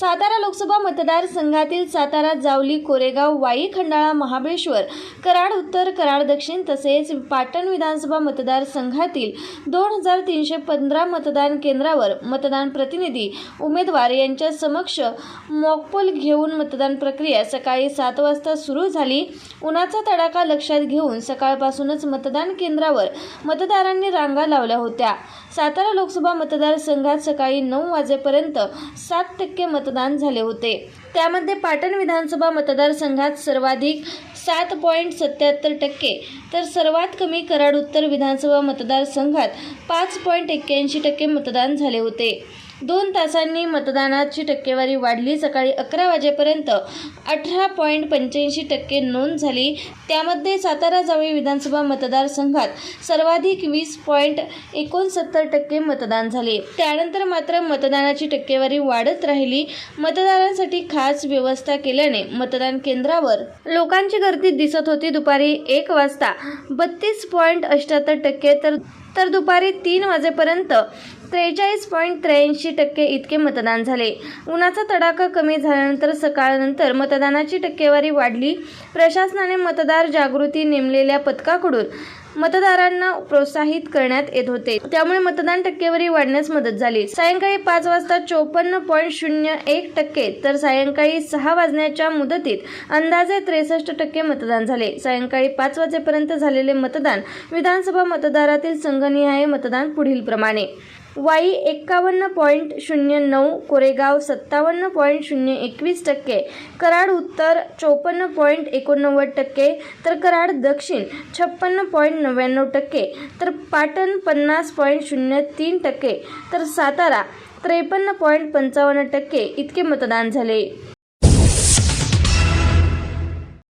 सातारा लोकसभा मतदारसंघातील सातारा जावली कोरेगाव वाई खंडाळा महाबळेश्वर कराड उत्तर कराड दक्षिण तसेच पाटण विधानसभा मतदारसंघातील दोन हजार तीनशे पंधरा मतदान केंद्रावर मतदान प्रतिनिधी उमेदवार यांच्या समक्ष मॉकपोल घेऊन मतदान प्रक्रिया सकाळी सात वाजता सुरू झाली. उन्हाचा तडाखा लक्षात घेऊन सकाळपासूनच मतदान केंद्रावर मतदारांनी रांगा लावल्या होत्या. सातारा लोकसभा मतदारसंघात सकाळी नऊ वाजेपर्यंत सात टक्के मतदान मतदान झाले होते. त्यामध्ये पाटण विधानसभा मतदारसंघात सर्वाधिक सात पॉईंट सत्याहत्तर टक्के तर सर्वात कमी कराड उत्तर विधानसभा मतदारसंघात पाच पॉईंट एक्क्याऐंशी टक्के मतदान झाले होते. दोन तासांनी मतदानाची टक्केवारी वाढली. सकाळी अकरा वाजेपर्यंत अठरा पॉईंट पंच्याऐंशी टक्के नोंद झाली. त्यामध्ये सातारा जावळी विधानसभा मतदारसंघात सर्वाधिक वीस पॉईंट एकोणसत्तर टक्के मतदान झाले. त्यानंतर मात्र मतदानाची टक्केवारी वाढत राहिली. मतदारांसाठी खास व्यवस्था केल्याने मतदान केंद्रावर लोकांची गर्दी दिसत होती. दुपारी एक वाजता बत्तीस पॉईंट अठ्याहत्तर टक्के तर तर दुपारी तीन वाजेपर्यंत त्रेचाळीस पॉईंट त्र्याऐंशी टक्के इतके मतदान झाले. उन्हाचा तडाखा कमी झाल्यानंतर सकाळनंतर मतदानाची टक्केवारी वाढली. प्रशासनाने मतदार जागृती नेमलेल्या पथकाकडून मतदारांना प्रोत्साहित करण्यात येत होते. त्यामुळे मतदान टक्केवारी वाढण्यास मदत झाली. सायंकाळी पाच वाजता चोपन्न पॉईंट शून्य एक टक्के तर सायंकाळी सहा वाजण्याच्या मुदतीत अंदाजे त्रेसष्ट टक्के मतदान झाले. सायंकाळी पाच वाजेपर्यंत झालेले मतदान विधानसभा मतदारातील संघनिहाय मतदान पुढील प्रमाणे वाई एक्कावन्न पॉईंट शून्य नऊ कोरेगाव सत्तावन्न पॉईंट शून्य एकवीस टक्के कराड उत्तर चोपन्न पॉईंट एकोणनव्वद टक्के तर कराड दक्षिण छप्पन्न पॉईंट नव्याण्णव टक्के तर पाटण पन्नास पॉईंट शून्य तीन टक्के तर सातारा त्रेपन्न पॉईंट पंचावन्न टक्के इतके मतदान झाले.